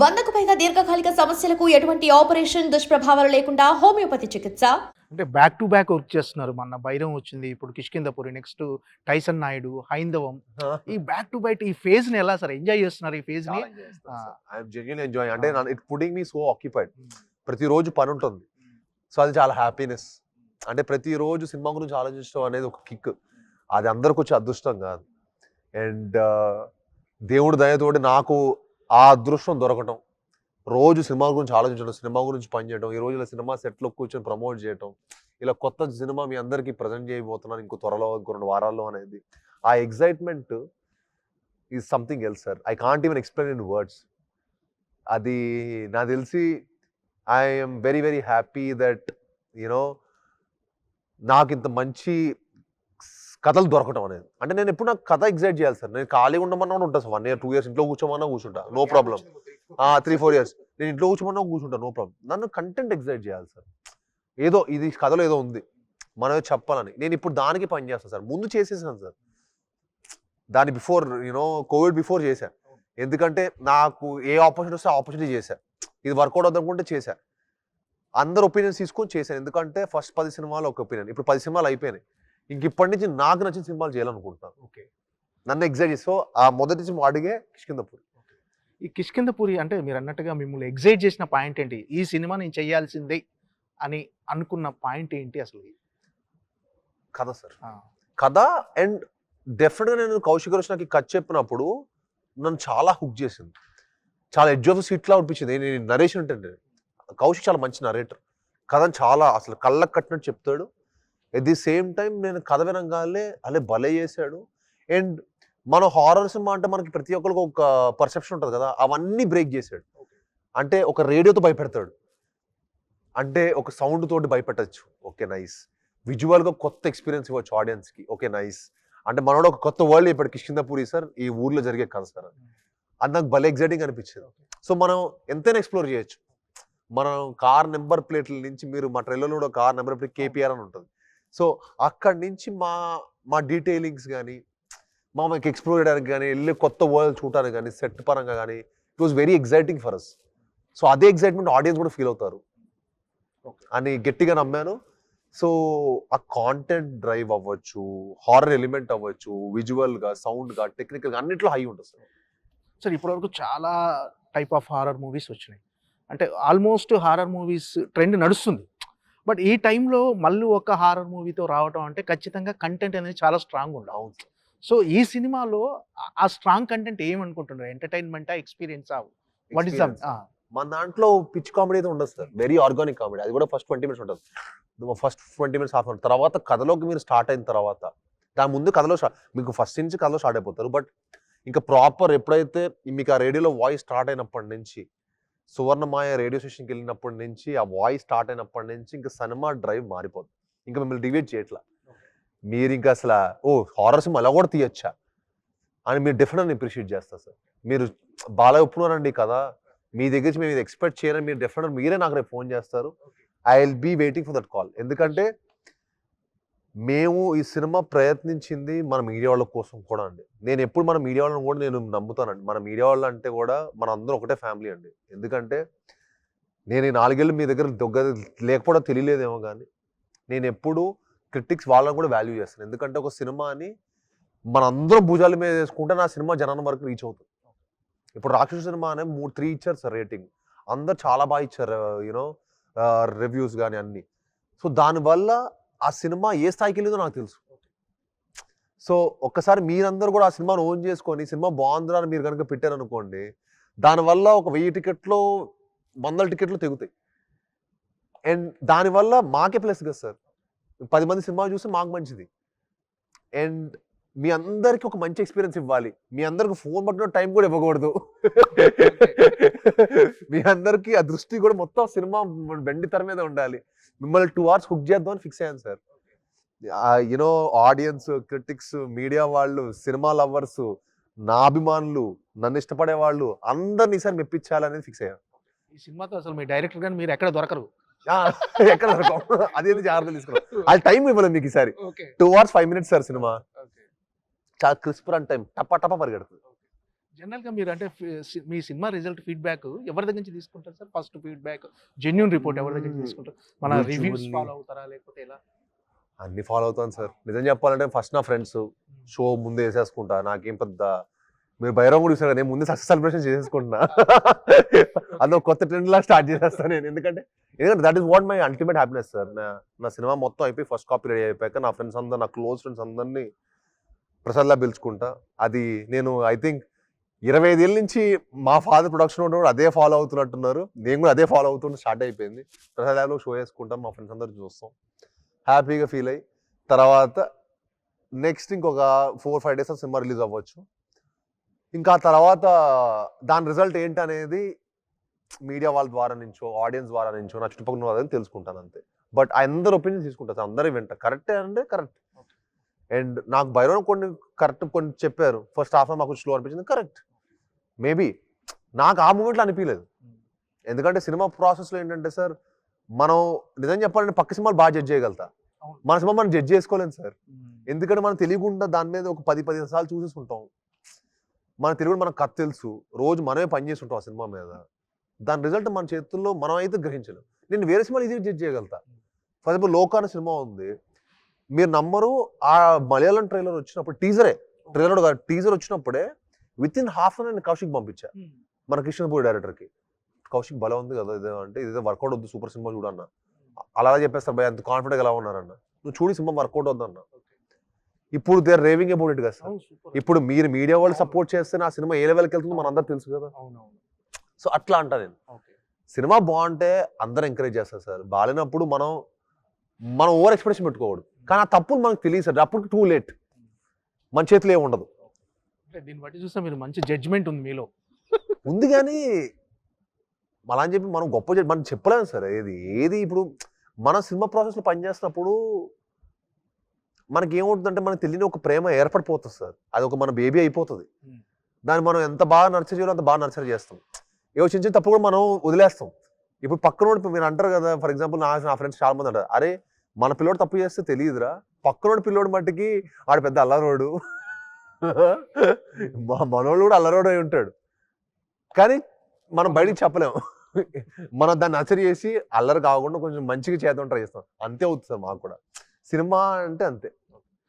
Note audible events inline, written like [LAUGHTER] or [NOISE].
వందకు పైగా దీర్ఘకాలిక సమస్యలకు ఎటువంటి ఆపరేషన్ దుష్ప్రభావాలు లేకుండా హోమియోపతి చికిత్స? అంటే బ్యాక్ టు బ్యాక్ వర్క్ చేస్తున్నారు. మొన్న బైరం వచ్చింది. ఇప్పుడు కిష్కిందపురి నెక్స్ట్ టైసన్ నాయుడు హైందవం. ఈ బ్యాక్ టు బ్యాక్ ఈ ఫేజ్ని ఎలా సార్ ఎంజాయ్ చేస్తున్నారు ఈ ఫేజ్ని? ఐఎమ్ జెన్యున్ ఎంజాయ్ అంటే it putting me so occupied ప్రతిరోజు పని ఉంటుంది సో అది చాలా హ్యాపీనెస్ అంటే ప్రతిరోజు సినిమా గురించి ఆలోచించడం అనేది ఒక కిక్ అది అందరికి వచ్చే అదృష్టం కాదు. అండ్ దేవుడి దయతోటి నాకు ఆ అదృష్టం దొరకటం. రోజు సినిమా గురించి ఆలోచించడం సినిమా గురించి పనిచేయడం ఈ రోజు ఇలా సినిమా సెట్లో కూర్చొని ప్రమోట్ చేయడం ఇలా కొత్త సినిమా మీ అందరికీ ప్రజెంట్ చేయబోతున్నాను ఇంకో త్వరలో ఇంకో రెండు వారాల్లో అనేది. ఆ excitement is something else sir I can't even explain in words అది నాకు తెలిసి I'm very very happy that you know నాకు ఇంత మంచి కథలు దొరకటం అనేది. అంటే నేను ఎప్పుడు నాకు కథ ఎగ్జైట్ చేయాలి సార్. నేను ఖాళీగా ఉండమన్నా కూడా ఉంటాను sir. One year two years ఇంట్లో కూర్చోమన్నా కూర్చుంటా. No problem. Three four years నేను ఇంట్లో కూర్చోమన్నా కూర్చుంటా నో ప్రాబ్లం. నన్ను కంటెంట్ ఎగ్జైట్ చేయాలి సార్. ఏదో ఇది కథలో ఏదో ఉంది. మనం చెప్పాలని. నేను ఇప్పుడు దానికి పని చేస్తాను సార్. ముందు చేసేసాను సార్. దాని బిఫోర్ యూనో కోవిడ్ బిఫోర్ చేశా. ఎందుకంటే నాకు ఏ ఆపర్చునిటీ వస్తే ఆపర్చునిటీ చేశా. ఇది వర్కౌట్ అవుతుంది అనుకుంటే చేశా. అందరు ఒపీనియన్స్ తీసుకొని చేశాను. ఎందుకంటే ఫస్ట్ పది సినిమాలు ఒక ఒపీనియన్ ఇప్పుడు పది సినిమాలు అయిపోయినాయి. ఇంక ఇప్పటి నుంచి నాకు నచ్చిన సినిమాలు చేయాలనుకుంటున్నాను. ఓకే. నన్ను ఎగ్జైట్ చేసి సో ఆ మొదటి సినిమా అడిగే కిష్కిందపూర్ ఈ కిష్కిందపురి అంటే మీరు అన్నట్టుగా మిమ్మల్ని ఎగ్జైట్ చేసిన పాయింట్ ఏంటి? ఈ సినిమా నేను చేయాల్సిందే అని అనుకున్న పాయింట్ ఏంటి అసలు? కథ సార్. కథ అండ్ డెఫినెట్గా నేను కౌశిక్ రోషన్కి కథ చెప్పినప్పుడు నన్ను చాలా హుక్ చేసింది. చాలా ఎడ్జ్ ఆఫ్ సీట్లా అనిపించింది. నేను నరేషన్ అంటే కౌశిక్ చాలా మంచి నరేటర్. కథను చాలా అసలు కళ్ళకు కట్టినట్టు చెప్తాడు. ఎట్ ది సేమ్ టైం నేను కథ వినగానే అలే భలే చేశాడు. అండ్ మన హారర్ సినిమా అంటే మనకి ప్రతి ఒక్కరికి ఒక పర్సెప్షన్ ఉంటుంది కదా అవన్నీ బ్రేక్ చేశాడు. అంటే ఒక రేడియోతో భయపెడతాడు. అంటే ఒక సౌండ్ తోటి భయపెట్టచ్చు. ఓకే నైస్ విజువల్గా కొత్త ఎక్స్పీరియన్స్ ఇవ్వచ్చు ఆడియన్స్కి ఓకే నైస్ అంటే మనోడు ఒక కొత్త వరల్డ్ ఇప్పుడు కిష్కిందపూరి సార్ ఈ ఊర్లో జరిగే కథ సార్ అని. అది నాకు భలే ఎగ్జైటింగ్ అనిపించింది. సో మనం ఎంతైనా ఎక్స్ప్లోర్ చేయొచ్చు. మనం కార్ నెంబర్ ప్లేట్ల నుంచి మీరు మా ట్రైలర్లో కూడా కార్ నెంబర్ ప్లేట్ కేపీఆర్ అని ఉంటుంది. సో అక్కడి నుంచి మా మా డీటెయిలింగ్స్ కానీ మా మాకు ఎక్స్ప్లోర్ చేయడానికి కానీ వెళ్ళి కొత్త వరల్డ్ చూడడానికి కానీ సెట్ పరంగా కానీ it was very exciting for us so అదే ఎగ్జైట్మెంట్ ఆడియన్స్ కూడా ఫీల్ అవుతారు. అని గట్టిగా నమ్మాను. సో ఆ కాంటెంట్ డ్రైవ్ అవ్వచ్చు హారర్ ఎలిమెంట్ అవ్వచ్చు విజువల్గా సౌండ్గా టెక్నికల్గా అన్నిట్లో హై ఉంటుంది సార్. సార్ ఇప్పటివరకు చాలా టైప్ ఆఫ్ హారర్ మూవీస్ వచ్చినాయి. అంటే ఆల్మోస్ట్ హారర్ మూవీస్ ట్రెండ్ నడుస్తుంది. బట్ ఈ టైంలో మళ్ళీ ఒక హారర్ మూవీతో రావటం అంటే ఖచ్చితంగా కంటెంట్ అనేది చాలా స్ట్రాంగ్ సార్ సో ఈ సినిమాలో ఆ- ఆ స్ట్రాంగ్ కంటెంట్ ఏమనుకుంటున్నారు ఎంటర్టైన్మెంటా ఎక్స్పీరియన్స్? What is. మన దాంట్లో పిచ్ కామెడీ అయితే ఉండదు సార్. Very organic comedy. అది కూడా ఫస్ట్ ట్వంటీ మినిట్స్ ఉంటుంది. First twenty minutes half hour. తర్వాత కథలోకి మీరు స్టార్ట్ అయిన తర్వాత దాని ముందు కథలో స్టార్ట్ మీకు ఫస్ట్ నుంచి కథలో స్టార్ట్ అయిపోతారు. బట్ ఇంకా ప్రాపర్ ఎప్పుడైతే మీకు ఆ రేడియోలో వాయిస్ స్టార్ట్ అయినప్పటి నుంచి సువర్ణమాయ రేడియో స్టేషన్కి వెళ్ళినప్పటి నుంచి ఆ వాయిస్ స్టార్ట్ అయినప్పటి నుంచి ఇంకా సినిమా డ్రైవ్ మారిపోతుంది ఇంకా మిమ్మల్ని డివేట్ చేయట్లా. మీరు ఇంకా అసలు ఓ హారర్ సినిమా అలా కూడా తీయచ్చా? అని మీరు డెఫినెట్గా అప్రిషియేట్ చేస్తారు సార్. మీరు బాగా ఒప్పుకున్నారండి కదా మీ దగ్గర నుంచి మేము ఇది ఎక్స్పెక్ట్ చేయరని మీరు డెఫినెట్ మీరే నాకు రేపు ఫోన్ చేస్తారు. I will be waiting for that call. ఎందుకంటే మేము ఈ సినిమా ప్రయత్నించింది మన మీడియా వాళ్ళ కోసం కూడా అండి. నేను ఎప్పుడు మన మీడియా వాళ్ళని కూడా నేను నమ్ముతానండి. మన మీడియా వాళ్ళు అంటే కూడా మన అందరం ఒకటే ఫ్యామిలీ అండి. ఎందుకంటే నేను ఈ నాలుగేళ్ళు మీ దగ్గర దొగ్గ లేకపోవడం తెలియలేదేమో కానీ నేను ఎప్పుడు క్రిటిక్స్ వాళ్ళని కూడా వాల్యూ చేస్తాను. ఎందుకంటే ఒక సినిమాని మనందరం భుజాల మీద వేసుకుంటే నా సినిమా జనాల వరకు రీచ్ అవుతుంది. ఇప్పుడు రాక్షసు సినిమా అనే మూడు త్రీ ఇచ్చారు సార్ రేటింగ్. అందరు చాలా బాగా ఇచ్చారు యూనో రివ్యూస్ కానీ అన్నీ. సో దానివల్ల ఆ సినిమా ఏ స్థాయికి వెళ్ళిందో నాకు తెలుసు. సో ఒక్కసారి మీరందరూ కూడా ఆ సినిమాను ఓన్ చేసుకొని సినిమా బాగుందిరా అని మీరు కనుక పెట్టారనుకోండి దానివల్ల ఒక వెయ్యి టికెట్లు వందల టికెట్లు తెగుతాయి. అండ్ దానివల్ల మాకే ప్లస్ కదా సార్. పది మంది సినిమా చూస్తే మాకు మంచిది. అండ్ మీ అందరికి ఒక మంచి ఎక్స్పీరియన్స్ ఇవ్వాలి. మీ అందరికి ఫోన్ పట్టిన టైం కూడా ఇవ్వకూడదు. మీ అందరికి ఆ దృష్టి కూడా మొత్తం సినిమా తెర మీద ఉండాలి. మిమ్మల్ని టూ అవర్స్ హుక్ చేద్దాం అని ఫిక్స్ అయ్యాను sir. You know audience critics media వాళ్ళు సినిమా లవర్స్ నా అభిమానులు నన్ను ఇష్టపడే వాళ్ళు అందరినీ సార్ మెప్పించాలనేది ఫిక్స్ అయ్యాను. ఈ సినిమాతో అసలు మీ డైరెక్టర్ కానీ మీరు ఎక్కడ దొరకరు? ఎక్కడ దొరకం అదేది జాగ్రత్త తీసుకున్నాం అది టైం [LAUGHS] ఇవ్వలేదు మీకు ఈసారి. Two hours five minutes sir cinema. చాలా క్రిస్ప్ రన్ టైం. టప్ప టప్ప పరిగెడుతుంది. జనరల్గా మీరు అంటే మీ సినిమా రిజల్ట్ ఫీడ్బ్యాక్ ఎవరి దగ్గర నుంచి తీసుకుంటారు sir? First feedback genuine report ఎవరి దగ్గర నుంచి తీసుకుంటారు? మన రివ్యూస్ ఫాలో అవుతారా లేకపోతే ఎలా? అన్ని ఫాలో అవుతాను సార్. నిజం చెప్పాలంటే ఫస్ట్ నా ఫ్రెండ్స్ షో ముందే వేసేసుకుంటా. నాకేం పెద్ద మీరు భైరవం కూడా చూసారు నేను ముందే సక్సెస్ సెలబ్రేషన్ చేసేసుకుంటున్నా. అదో కొత్త ట్రెండ్ లా స్టార్ట్ చేసేస్తాను నేను. ఎందుకంటే ఎందుకంటే that is what my ultimate happiness sir నా నా సినిమా మొత్తం అయిపోయి ఫస్ట్ కాపీ రెడీ అయిపోయాక నా ఫ్రెండ్స్ అందరు నా క్లోజ్ ఫ్రెండ్స్ అందరినీ ప్రసాద్లా పిలుచుకుంటా. అది నేను ఐ థింక్ ఇరవై ఐదేళ్ళ నుంచి మా ఫాదర్ ప్రొడక్షన్ ఉన్నప్పుడు అదే ఫాలో అవుతున్నట్టున్నారు. నేను కూడా అదే ఫాలో అవుతుంటే స్టార్ట్ అయిపోయింది. ప్రసాద్ ల్యాబ్లో షో వేసుకుంటాం మా ఫ్రెండ్స్ అందరు చూస్తాం. హ్యాపీగా ఫీల్ అయ్యి తర్వాత నెక్స్ట్ ఇంకొక four five days cinema release అవ్వచ్చు. ఇంకా తర్వాత దాని రిజల్ట్ ఏంటి అనేది మీడియా వాళ్ళ ద్వారా నుంచో ఆడియన్స్ ద్వారా నుంచో నా చుట్టుపక్కల వాళ్ళని తెలుసుకుంటాను అంతే. బట్ అందరు ఒపీనియన్ తీసుకుంటాను అందరూ వింటా. కరెక్టే అంటే కరెక్ట్ అండ్ నాకు భైరవం కొన్ని కరెక్ట్ కొన్ని చెప్పారు. ఫస్ట్ హాఫ్ మాకు స్లో అనిపించింది కరెక్ట్ మేబీ నాకు ఆ మూమెంట్లో అనిపించలేదు ఎందుకంటే సినిమా ప్రాసెస్లో ఏంటంటే సార్ మనం నిజం చెప్పాలంటే పక్క సినిమాలు బాగా జడ్జ్ చేయగలుగుతా. మన సినిమా మనం జడ్జ్ చేసుకోలేము సార్. ఎందుకంటే మనం తెలియకుండా దాని మీద ఒక పది పదిహేను సార్లు చూసేసుకుంటాం. మన తెలియకుండా మనకు కథ తెలుసు. రోజు మనమే పని చేస్తుంటాం ఆ సినిమా మీద. దాని రిజల్ట్ మన చేతుల్లో మనం అయితే గ్రహించలేం. నేను వేరే సినిమాలు ఈజీగా జడ్జ్ చేయగలుగుతా. ఫర్ ఎగ్జాంపుల్ లోక అనే సినిమా ఉంది. మీరు నమ్మరు ఆ మలయాళం ట్రైలర్ వచ్చినప్పుడు టీజరే ట్రైలర్ కాదు టీజర్ వచ్చినప్పుడే విత్ ఇన్ హాఫ్ అన్ నేను కౌశిక్ పంపించా. మన కృష్ణపూరి డైరెక్టర్కి కౌశిక్ బలం ఉంది కదా ఇదే అంటే ఇదే వర్కౌట్ వద్దు సూపర్ సినిమా చూడన్న అలా చెప్పేస్తారు భయ అంత కాన్ఫిడెంట్ ఎలా ఉన్నారన్న? నువ్వు చూడి సినిమా వర్కౌట్ వద్దన్న. ఇప్పుడు they are raving about it కదా సార్ ఇప్పుడు మీరు మీడియా వాళ్ళు సపోర్ట్ చేస్తే నా సినిమా ఏ లెవెల్కి వెళ్తుందో మన అందరికి తెలుసు కదా. సో అట్లా అంటా నేను. సినిమా బాగుంటే అందరూ ఎంకరేజ్ చేస్తారు సార్. బాగాలేనప్పుడు మనం మనం ఓవర్ ఎక్స్ప్రెషన్ పెట్టుకోకూడదు. కానీ ఆ తప్పులు మనకు తెలియదు సార్. అప్పుడు టూ లేట్ మన చేతిలో ఏమి ఉండదు దీన్ని బట్టి చూస్తే మీరు మంచి జడ్జ్మెంట్ ఉంది మీలో. ఉంది కానీ అలా అని చెప్పి మనం గొప్ప మనం చెప్పలేము సార్. ఏది ఏది ఇప్పుడు మన సినిమా ప్రాసెస్లో పనిచేస్తున్నప్పుడు మనకి ఏమవుతుందంటే మనకు తెలియని ఒక ప్రేమ ఏర్పడిపోతుంది సార్. అది ఒక మన బేబీ అయిపోతుంది. దాన్ని మనం ఎంత బాగా నర్చర్ చేయాలో అంత బాగా నర్చర్ చేస్తాం. ఏవో చిన్న చిన్న తప్పు కూడా మనం వదిలేస్తాం. ఇప్పుడు పక్కనోడు మీరు అంటారు కదా ఫర్ ఎగ్జాంపుల్ నా నా ఫ్రెండ్స్ చాలా మంది అంటారు అరే మన పిల్లోడు తప్పు చేస్తే తెలియదురా. పక్కనోడు పిల్లోడు మట్టికి ఆడు పెద్ద అల్లరోడు మా మనోడు కూడా అల్లరోడు అయి ఉంటాడు. కానీ మనం బయటికి చెప్పలేము మనం దాన్ని నచ్చరి చేసి అల్లరి కాకుండా కొంచెం మంచిగా చేద్దాం ట్రై చేస్తాం. అంతే అవుతుంది మాకు కూడా. సినిమా అంటే అంతే.